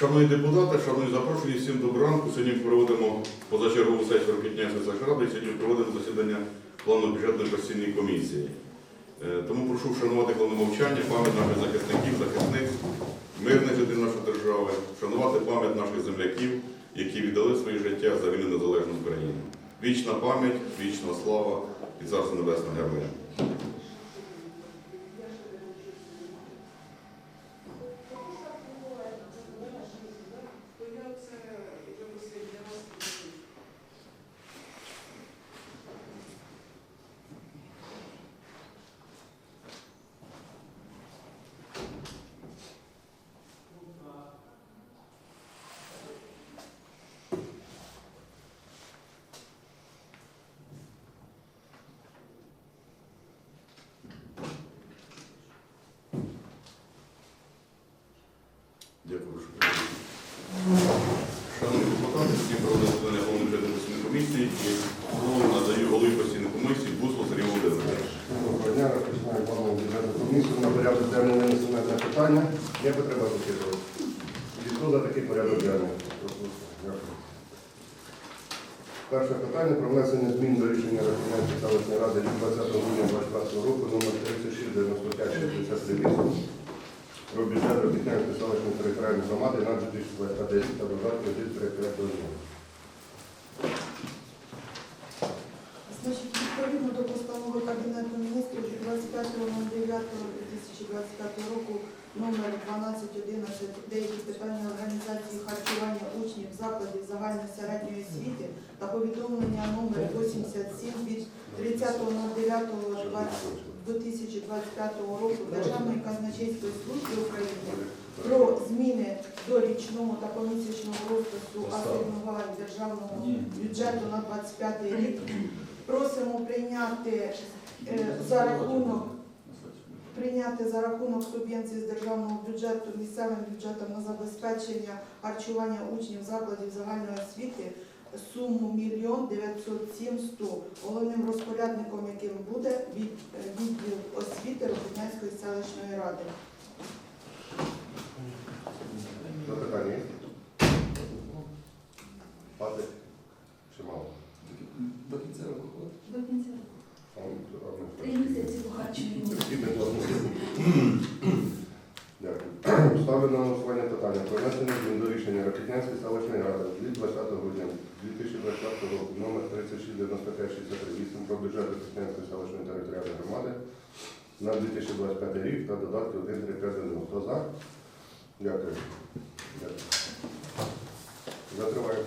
Шановні депутати, шановні запрошені, всім доброго ранку. Сьогодні проводимо позачергову сесію Рокітнянської Сахради і сьогодні проводимо засідання планно-бюджетної постійної комісії. Е, Тому прошу вшанувати мовчання, пам'ять наших захисників, захисниць, мирних жителів нашої держави, вшанувати пам'ять наших земляків, які віддали своє життя за вільну незалежну Україну. Вічна пам'ять, вічна слава і царство небесне героям. Дякую. Всім проводимо засідання головної бюджетної постійної комісії і слово надаю голові постійної комісії Буслу Сергію Володимировичу. Доброго дня, розпочинаємо планову бюджетну комісію. На порядок денний винесено питання. Є потреба. І хто за такий порядок денний? Дякую. Перше питання про внесення змін до рішення Рахунянської селищної ради від 20 грудня 2021 року номер 3695 про бюджет Рахунянської селищної територіальної громади на 2025 рік та додатки 1 до нього. Значить, відповідно до постанови Кабінету міністрів 25.09.2025 року номер 1211 деякі питання організації харчування учнів закладів загальної середньої освіти та повідомлення номер 87 від 30.09.2025 року Державної казначейської служби України про зміни до річного та помісячного розпису асигнувань державного бюджету на 25 рік. просимо прийняти за рахунок прийняти за рахунок субвенції з державного бюджету місцевим бюджетом на забезпечення харчування учнів закладів загальної освіти суму мільйон 907 100. Головним розпорядником, яким буде е, відділ освіти Рокотнянської селищної ради. Запитання є? Патик? Чи мало? До кінця року ходить. До кінця року. А, ну, а, ну, Три місяці планує. Дякую. Ставлю на голосування питання про внесення змін до рішення Ракетнянської селищної ради від 20 грудня 2024 року номер 369568 про бюджет Ракетнянської селищної територіальної громади на 2025 рік та додатки 1 Хто за? Дякую. Дякую. Закриваю.